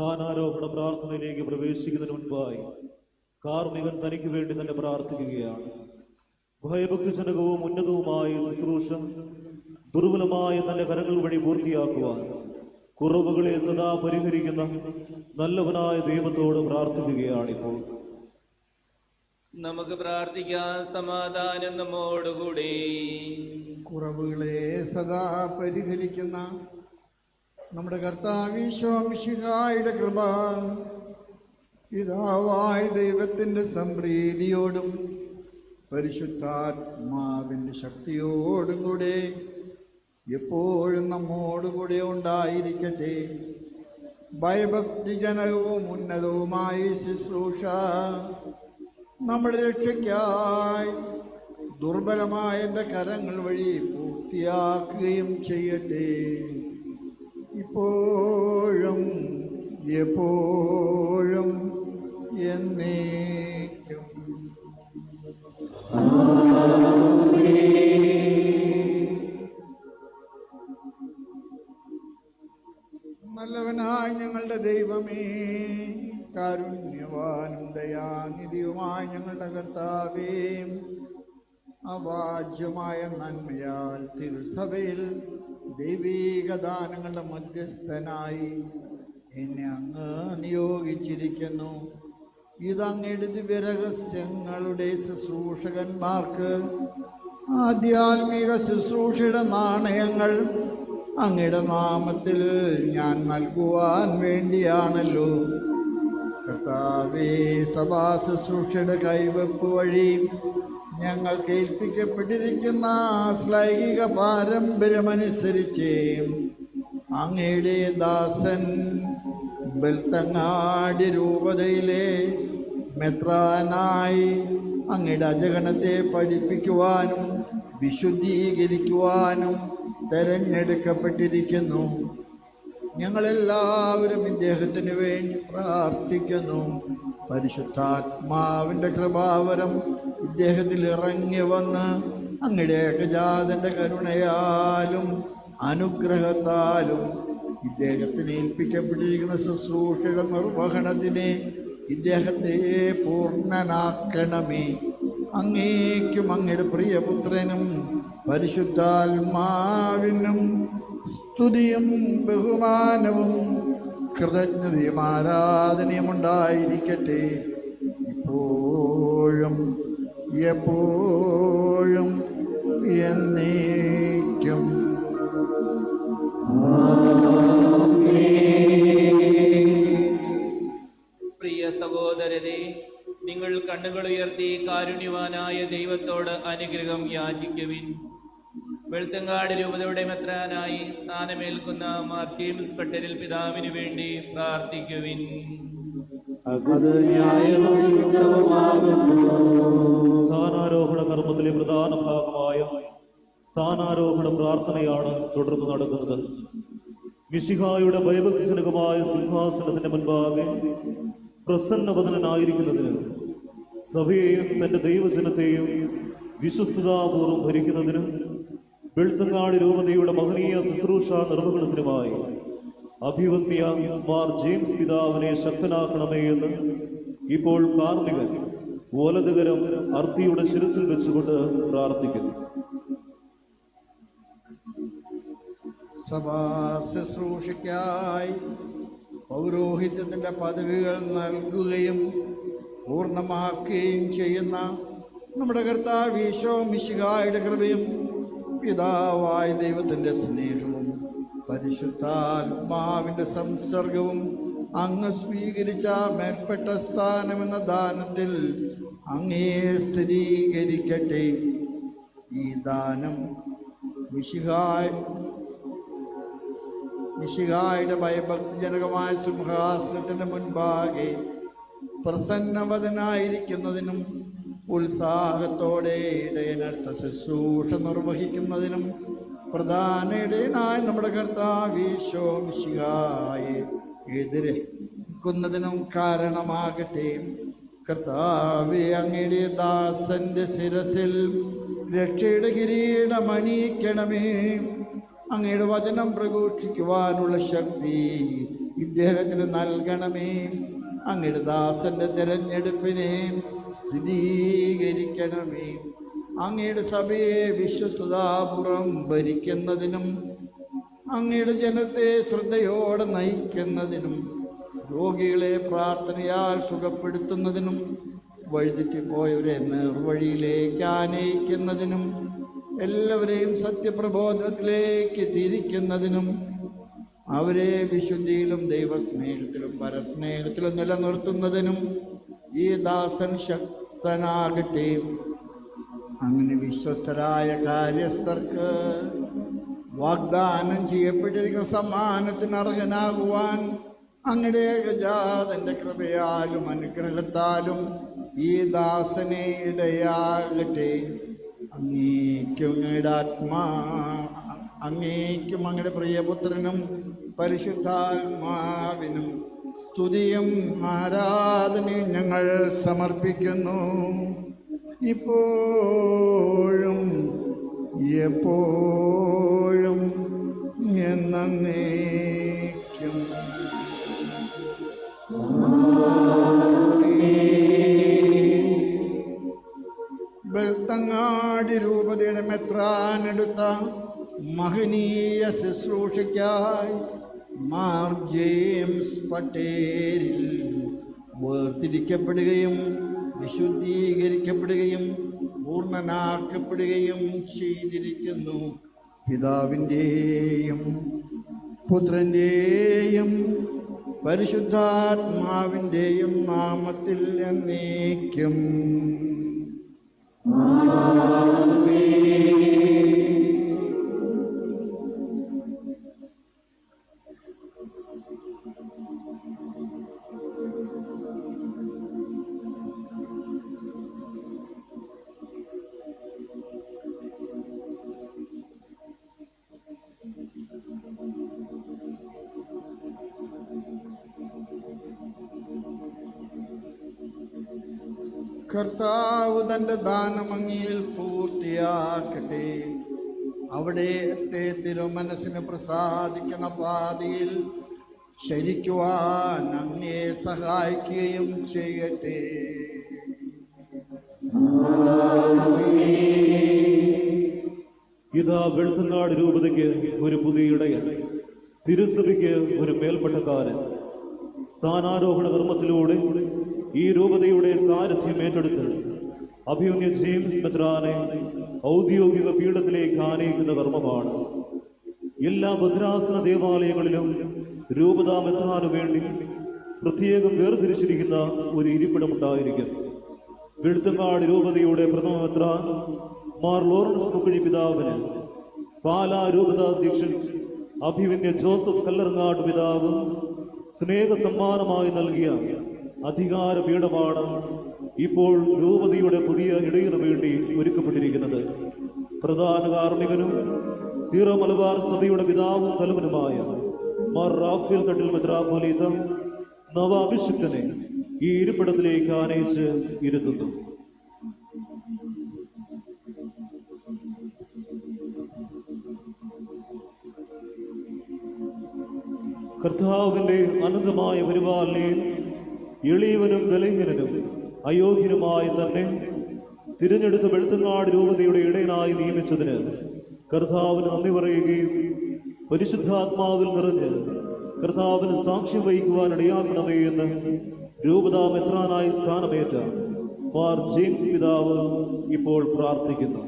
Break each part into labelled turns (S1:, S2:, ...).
S1: സ്ഥാനാരോപണ പ്രാർത്ഥനയിലേക്ക് പ്രവേശിക്കുന്നതിന് മുൻപായി കാർമികൻ തനിക്ക് വേണ്ടി തന്നെ പ്രാർത്ഥിക്കുകയാണ്. ഭയഭക്തിജനകവും ഉന്നതവുമായ ശുശ്രൂഷ ദുർബലമായ തന്റെ കരങ്ങൾ വഴി പൂർത്തിയാക്കുവാൻ കുറവുകളെ സദാ പരിഹരിക്കുന്ന നല്ലവനായ ദൈവത്തോട് പ്രാർത്ഥിക്കുകയാണിപ്പോൾ.
S2: നമുക്ക് പ്രാർത്ഥിക്കാം. സമാധാനം നമ്മോടുകൂടി.
S3: കുറവുകളെ സദാ പരിഹരിക്കുന്ന നമ്മുടെ കർത്താവിശ്വാമിഷിഹായുടെ കൃപ പിതാവായ ദൈവത്തിന്റെ സംപ്രീതിയോടും പരിശുദ്ധാത്മാവിന്റെ ശക്തിയോടും കൂടെ എപ്പോഴും നമ്മോടുകൂടെ ഉണ്ടായിരിക്കട്ടെ. ഭയഭക്തിജനകവും ഉന്നതവുമായി ശുശ്രൂഷ നമ്മുടെ രക്ഷയ്ക്കായി ദുർബലമായ എന്റെ കരങ്ങൾ വഴി പൂർത്തിയാക്കുകയും ചെയ്യട്ടെ. ഇപ്പോഴും എപ്പോഴും എന്നേക്കും. നല്ലവനായ ഞങ്ങളുടെ ദൈവമേ കാരുണ്യവാനും ദയാനിധിയുമായ ഞങ്ങളുടെ കർത്താവേ അവാജ്യമായ നന്മയാൽ തിരുസഭയിൽ ദൈവീക ദാനങ്ങളുടെ മധ്യസ്ഥനായി എന്നെ അങ്ങ് നിയോഗിച്ചിരിക്കുന്നു. ഇതങ്ങയുടെ ദിവ്യരഹസ്യങ്ങളുടെ ശുശ്രൂഷകന്മാർക്ക് ആധ്യാത്മിക ശുശ്രൂഷയുടെ നാണയങ്ങൾ അങ്ങയുടെ നാമത്തിൽ ഞാൻ നൽകുവാൻ വേണ്ടിയാണല്ലോ. കർത്താവേ സഭാ ശുശ്രൂഷയുടെ കൈവെപ്പ് വഴി ഞങ്ങൾക്ക് കേൾപ്പിക്കപ്പെട്ടിരിക്കുന്ന ശ്ലൈഹിക പാരമ്പര്യമനുസരിച്ച് അങ്ങയുടെ ദാസൻ ബെൽത്തങ്ങാടി രൂപതയിലെ മെത്രാനായി അങ്ങയുടെ അജഗണത്തെ പഠിപ്പിക്കുവാനും വിശുദ്ധീകരിക്കുവാനും തെരഞ്ഞെടുക്കപ്പെട്ടിരിക്കുന്നു. ഞങ്ങളെല്ലാവരും ഇദ്ദേഹത്തിന് വേണ്ടി പ്രാർത്ഥിക്കുന്നു. പരിശുദ്ധാത്മാവിന്റെ കൃപാവരം ഇദ്ദേഹത്തിൽ ഇറങ്ങി വന്ന് അങ്ങയുടെ ഏകജാതന്റെ കരുണയാലും അനുഗ്രഹത്താലും ഇദ്ദേഹത്തിന് ഏൽപ്പിക്കപ്പെട്ടിരിക്കുന്ന ശുശ്രൂഷയുടെ നിർവഹണത്തിന് ഇദ്ദേഹത്തെ പൂർണനാക്കണമേ. അങ്ങേക്കും അങ്ങയുടെ പ്രിയപുത്രനും പരിശുദ്ധാത്മാവിനും സ്തുതിയും ബഹുമാനവും കൃതജ്ഞതയും ആരാധനയും ഉണ്ടായിരിക്കട്ടെ. ഇപ്പോഴും എപ്പോഴും എന്നേക്കും.
S2: പ്രിയ സഹോദരരെ നിങ്ങൾ കണ്ണുകൾ ഉയർത്തി കാരുണ്യവാനായ ദൈവത്തോട് അനുഗ്രഹം യാചിക്കുവിൻ. വെളുത്തങ്ങാട് രൂപതയുടെ മെത്രാനായി സ്ഥാനമേൽക്കുന്ന മാർ ജെയിംസ് പട്ടേലിൽ പിതാവിന് വേണ്ടി പ്രാർത്ഥിക്കുവിൻ.
S4: അത്
S1: സ്ഥാനാരോഹണ കർമ്മത്തിലെ പ്രധാന ഭാഗമായ സ്ഥാനാരോഹണ പ്രാർത്ഥനയാണ് തുടർന്ന് നടക്കുന്നത്. വിശിഹായുടെ ഭയഭക്തിജനകമായ സിംഹാസനത്തിന്റെ മുൻപാകെ പ്രസന്നവദനായിരിക്കുന്നതിന് സഭയെയും തന്റെ ദൈവജനത്തെയും വിശ്വസ്തതാപൂർവം ഭരിക്കുന്നതിനും വെളുത്തങ്ങാട് രൂപതയുടെ മഹനീയ ശുശ്രൂഷ നിർവഹണത്തിനുമായി അഭിവന്യ മാർ ജെയിംസ് പിതാവിനെ ശക്തനാക്കണമേ എന്ന്. ഇപ്പോൾ കാർമികൻ ഓലതുകരം അർത്തിയുടെ ശിരസിൽ വെച്ചുകൊണ്ട് പ്രാർത്ഥിക്കുന്നു.
S3: സഭാശുശ്രൂഷയ്ക്കായി പൗരോഹിത്യത്തിന്റെ പദവികൾ നൽകുകയും പൂർണമാക്കുകയും ചെയ്യുന്ന നമ്മുടെ കർത്താവ് ഈശോ മിശികായുടെ കൃപയും പിതാവായ ദൈവത്തിന്റെ സ്നേഹവും പരിശുദ്ധാത്മാവിന്റെ സംസർഗവും അങ്ങ് സ്വീകരിച്ച മേൽപ്പെട്ട സ്ഥാനമെന്ന ദാനത്തിൽ അങ്ങേ സ്ഥിരീകരിക്കട്ടെ. ഈ ദാനം മിശിഹായുടെ ഭയഭക്തിജനകമായ സിംഹാസനത്തിന്റെ മുൻപാകെ പ്രസന്നവതനായിരിക്കുന്നതിനും ഉത്സാഹത്തോടെ ഇടയനർത്ഥ ശുശ്രൂഷ നിർവഹിക്കുന്നതിനും പ്രധാന ഇടയനായ നമ്മുടെ കർത്താവീശോ മിശിഹായെ എതിരേക്കുന്നതിനും കാരണമാകട്ടെ. കർത്താവെ അങ്ങയുടെ ദാസന്റെ ശിരസിൽ രക്ഷയുടെ കിരീടം അങ്ങയുടെ വചനം പ്രഘോഷിക്കുവാനുള്ള ശക്തി ഇദ്ദേഹത്തിന് നൽകണമേ. അങ്ങയുടെ ദാസന്റെ തിരഞ്ഞെടുപ്പിനെ സ്ഥിരീകരിക്കണമേ. അങ്ങയുടെ സഭയെ വിശ്വസ്തതാപുറം ഭരിക്കുന്നതിനും അങ്ങയുടെ ജനത്തെ ശ്രദ്ധയോടെ നയിക്കുന്നതിനും രോഗികളെ പ്രാർത്ഥനയാൽ സുഖപ്പെടുത്തുന്നതിനും വഴിതെറ്റിപ്പോയവരെ നേർവഴിയിലേക്ക് ആനയിക്കുന്നതിനും എല്ലാവരെയും സത്യപ്രബോധനത്തിലേക്ക് തിരിക്കുന്നതിനും അവരെ വിശുദ്ധിയിലും ദൈവസ്നേഹത്തിലും പരസ്നേഹത്തിലും നിലനിർത്തുന്നതിനും ഈ ദാസൻ ശക്തനാകട്ടെ. അങ്ങനെ വിശ്വസ്തരായ കാര്യസ്ഥർക്ക് വാഗ്ദാനം ചെയ്യപ്പെട്ടിരിക്കുന്ന സമ്മാനത്തിന് അർഹനാകുവാൻ അങ്ങയുടെ ഏകജാതന്റെ കൃപയാലും അനുഗ്രഹത്താലും ഈ ദാസനെ ഇടയാകട്ടെ. അങ്ങേക്കും ആത്മാ അങ്ങേക്കും അങ്ങയുടെ പ്രിയപുത്രനും പരിശുദ്ധാത്മാവിനും സ്തുതിയും ആരാധനയും ഞങ്ങൾ സമർപ്പിക്കുന്നു. ഇപ്പോഴും എപ്പോഴും എന്നേക്കും വെളുത്തങ്ങാടി രൂപതയുടെ മെത്രാനെടുത്ത മഹനീയ ശുശ്രൂഷയ്ക്കായി മാർ ജെയിംസ് പട്ടേലിൽ വേർതിരിക്കപ്പെടുകയും വിശുദ്ധീകരിക്കപ്പെടുകയും പൂർണനാക്കപ്പെടുകയും ചെയ്തിരിക്കുന്നു. പിതാവിന്റെയും പുത്രന്റെയും പരിശുദ്ധാത്മാവിന്റെയും നാമത്തിൽ എന്നേക്കും. കർത്താവ് തന്റെ ദാനമങ്ങിയിൽ പൂർത്തിയാക്കട്ടെ. അവിടത്തെ തിരുമനസ്സിന് പ്രസാദിക്കുന്ന പാതിയിൽ ശരിക്കുവാൻ അങ്ങയെ സഹായിക്കുകയും ചെയ്യട്ടെ.
S1: ഇതാ വെളുത്തനാട് രൂപതയ്ക്ക് ഒരു പുതിയ ഇടയൻ തിരുസഭയ്ക്ക് ഒരു മേൽപ്പെട്ടക്കാരൻ. സ്ഥാനാരോഹണ കർമ്മത്തിലൂടെ ഈ രൂപതയുടെ സാരഥ്യം ഏറ്റെടുത്ത് അഭിയുന്യ ജെയിംസ് മെത്രാനെ ഔദ്യോഗിക പീഠത്തിലേക്ക് ആനയിക്കുന്ന കർമ്മമാണ്. എല്ലാ ഭദ്രാസന ദേവാലയങ്ങളിലും രൂപതാ മെത്രാനു വേണ്ടി പ്രത്യേകം വേർതിരിച്ചിരിക്കുന്ന ഒരു ഇരിപ്പിടമുണ്ടായിരിക്കും വെളുത്തങ്ങാട് രൂപതയുടെ പ്രഥമ മെത്രാൻ മാർ ലോറൻസ് മുക്കുഴി പിതാവിന് പാലാ രൂപതാധ്യക്ഷൻ അഭിവിന്യ ജോസഫ് കല്ലറങ്ങാട് പിതാവ് സ്നേഹ സമ്മാനമായി നൽകിയ അധികാര പീഠമാണ് ഇപ്പോൾ രൂപതയുടെ പുതിയ ഇടയിന് വേണ്ടി ഒരുക്കപ്പെട്ടിരിക്കുന്നത്. പ്രധാന കാർമ്മികനും സീറോ മലബാർ സഭയുടെ പിതാവും തലവനുമായ മാർ റാഫേൽ തട്ടിൽ മെത്രാപോലീത്ത നവാഭിഷിക്തനെ ഈ ഇരിപ്പിടത്തിലേക്ക് ആനയിച്ച് ഇരുത്തുന്നു. കർത്താവിന്റെ അനന്തമായ പരിപാലനയിൽ എളിയവനും ബലഹീനനും അയോഗ്യനുമായി തന്നെ. തിരഞ്ഞെടുത്ത വെളുത്തങ്ങാട് രൂപതയുടെ ഇടയിലായി നിയമിച്ചതിന് കർത്താവിന് നന്ദി പറയുകയും പരിശുദ്ധാത്മാവിൽ നിറഞ്ഞ് കർത്താവിന് സാക്ഷ്യം വഹിക്കുവാൻ ഇടയാക്കണമേ എന്ന് രൂപതാ മെത്രാനായി സ്ഥാനമേറ്റ മാർ ജെയിംസ് പിതാവ് ഇപ്പോൾ പ്രാർത്ഥിക്കുന്നു.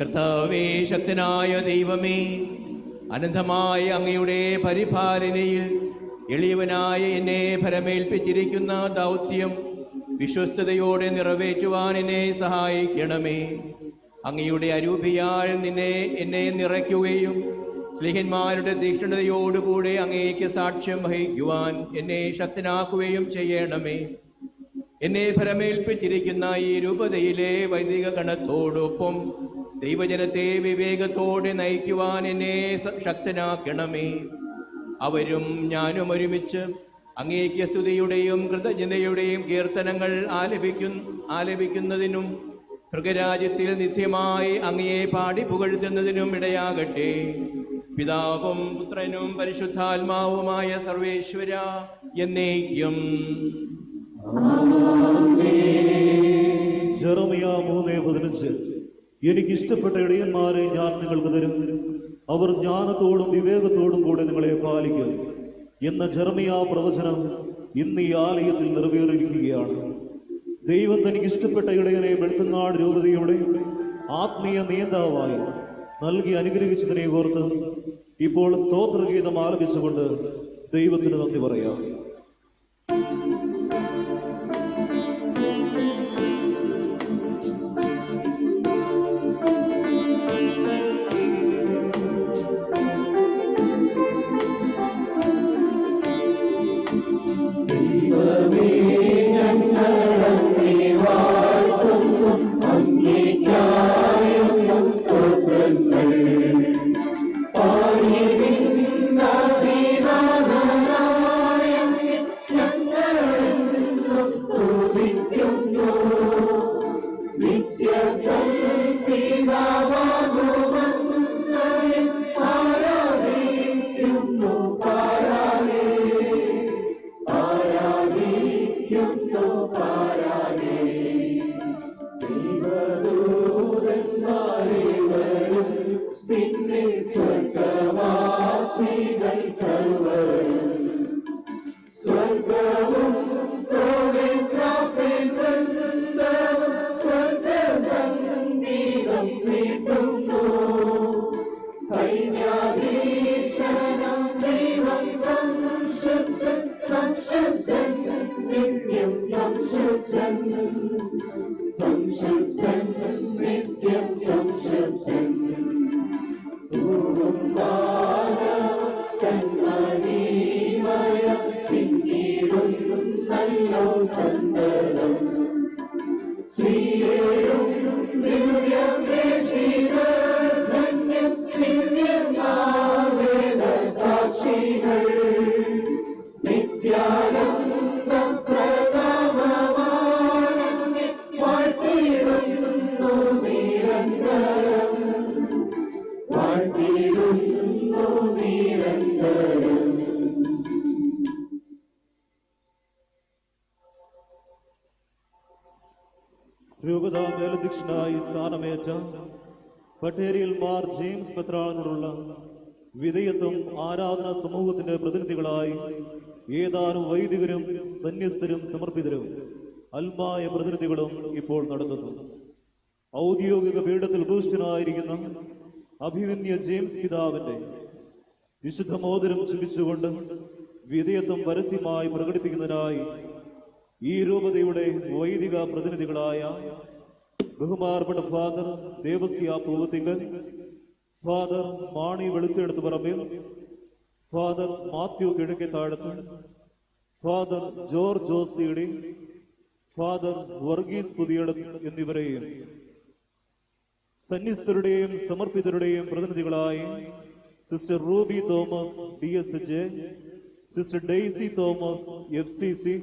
S2: കർത്താവേ ശക്തനായ ദൈവമേ അനന്തമായ അങ്ങയുടെ പരിപാലനയിൽ എളിയവനായ എന്നെ ഫലമേൽപ്പിച്ചിരിക്കുന്ന ദൗത്യം വിശ്വസ്തയോടെ നിറവേറ്റുവാൻ എന്നെ സഹായിക്കണമേ. അങ്ങയുടെ അരൂപിയാൽ നിന്നെ എന്നെ നിറയ്ക്കുകയും സ്ലിഹന്മാരുടെ തീക്ഷ്ണതയോടുകൂടെ അങ്ങേക്ക് സാക്ഷ്യം വഹിക്കുവാൻ എന്നെ ശക്തനാക്കുകയും ചെയ്യണമേ. എന്നെ ഫലമേൽപ്പിച്ചിരിക്കുന്ന ഈ രൂപതയിലെ വൈദിക ഗണത്തോടൊപ്പം ദൈവജനത്തെ വിവേകത്തോടെ നയിക്കുവാൻ എന്നെ ശക്തനാക്കണമേ. അവരും ഞാനും ഒരുമിച്ച് അങ്ങേക്ക് സ്തുതിയുടെയും കൃതജ്ഞതയുടെയും കീർത്തനങ്ങൾ ആലപിക്കും ആലപിക്കുന്നതിനും മൃഗരാജ്യത്തിൽ നിത്യമായി അങ്ങയെ പാടി പുകഴ്ത്തുന്നതിനും ഇടയാകട്ടെ. പിതാവും പുത്രനും പരിശുദ്ധാത്മാവുമായ സർവേശ്വര എന്നേക്കും.
S4: ജെറമിയ മൂന്ന് പതിനഞ്ച്. എനിക്ക് ഇഷ്ടപ്പെട്ട ഇടയന്മാരെ ഞാൻ നിങ്ങൾക്ക് തരും. അവർ ജ്ഞാനത്തോടും വിവേകത്തോടും കൂടെ നിങ്ങളെ പാലിക്കും എന്ന ജർമിയ പ്രവചനം ഇന്ന് ഈ ആലയത്തിൽ നിറവേറിയിരിക്കുകയാണ്. ദൈവം തനിക്ക് ഇഷ്ടപ്പെട്ട ഇടയനെ വെളുത്തങ്ങാട് രൂപതയുടെ ആത്മീയ നേതാവായി നൽകി അനുഗ്രഹിച്ചതിനെ ഓർത്ത് ഇപ്പോൾ സ്തോത്രഗീതം ആലപിച്ചുകൊണ്ട് ദൈവത്തിന് നന്ദി പറയാം. സ്ഥാനമേറ്റ പട്ടേരിയിൽ മാർ ജെയിംസ് പെത്രാളിനോടുള്ള വിധേയത്വം ആരാധന സമൂഹത്തിന്റെ പ്രതിനിധികളായി ഏതാനും വൈദികരും സന്യസ്തരും സമർപ്പിതരും അൽമായ പ്രതിനിധികളും ഇപ്പോൾ നടത്തുന്നു. ഔദ്യോഗിക പീഠത്തിൽ ഭൂഷിതനായിരിക്കുന്ന അഭിമന്യ ജെയിംസ് പിതാവിന്റെ വിശുദ്ധ മോതിരം ചുമിച്ചുകൊണ്ട് വിധേയത്വം പരസ്യമായി പ്രകടിപ്പിക്കുന്നതിനായി ഈ രൂപതയുടെ വൈദിക പ്രതിനിധികളായ ബഹുമാനപ്പെട്ട father Devasya Poovathinkal father Mani Veluthedathu Parambil father Mathew Kizhakke Thazhathu father George ജോസിയുടെ father Varghese Puthiyadam എന്നിവരെയും സന്യസ്തരുടെയും സമർപ്പിതരുടെയും പ്രതിനിധികളായി sister Ruby Thomas D S H sister Daisy Thomas F C C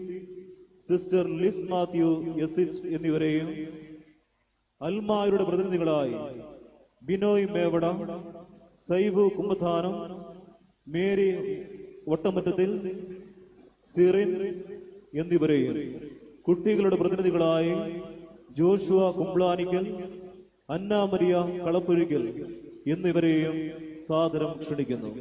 S4: sister Liz Mathew S H എന്നിവരെയും അൽമാരുടെ പ്രതിനിധികളായി Binoy Mevada Saibu Kumbadhanam Mary Vattamattathil Sirin എന്നിവരെയും കുട്ടികളുടെ പ്രതിനിധികളായി Joshua കുംബ്ലാനിക്കൽ അന്നാമരിയ Kalapurackal എന്നിവരെയും സാദരം ക്ഷണിക്കുന്നു.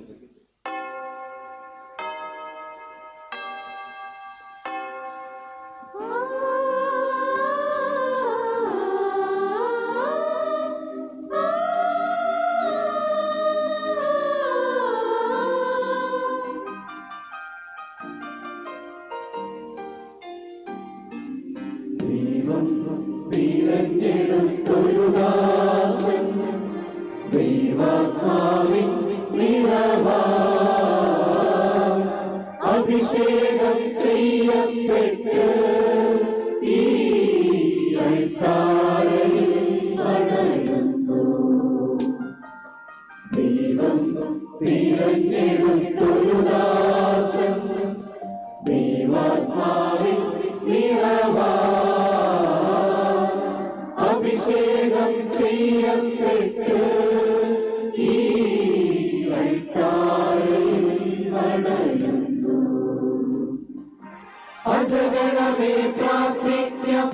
S4: मे प्राप्तित्यम्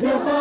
S4: Jai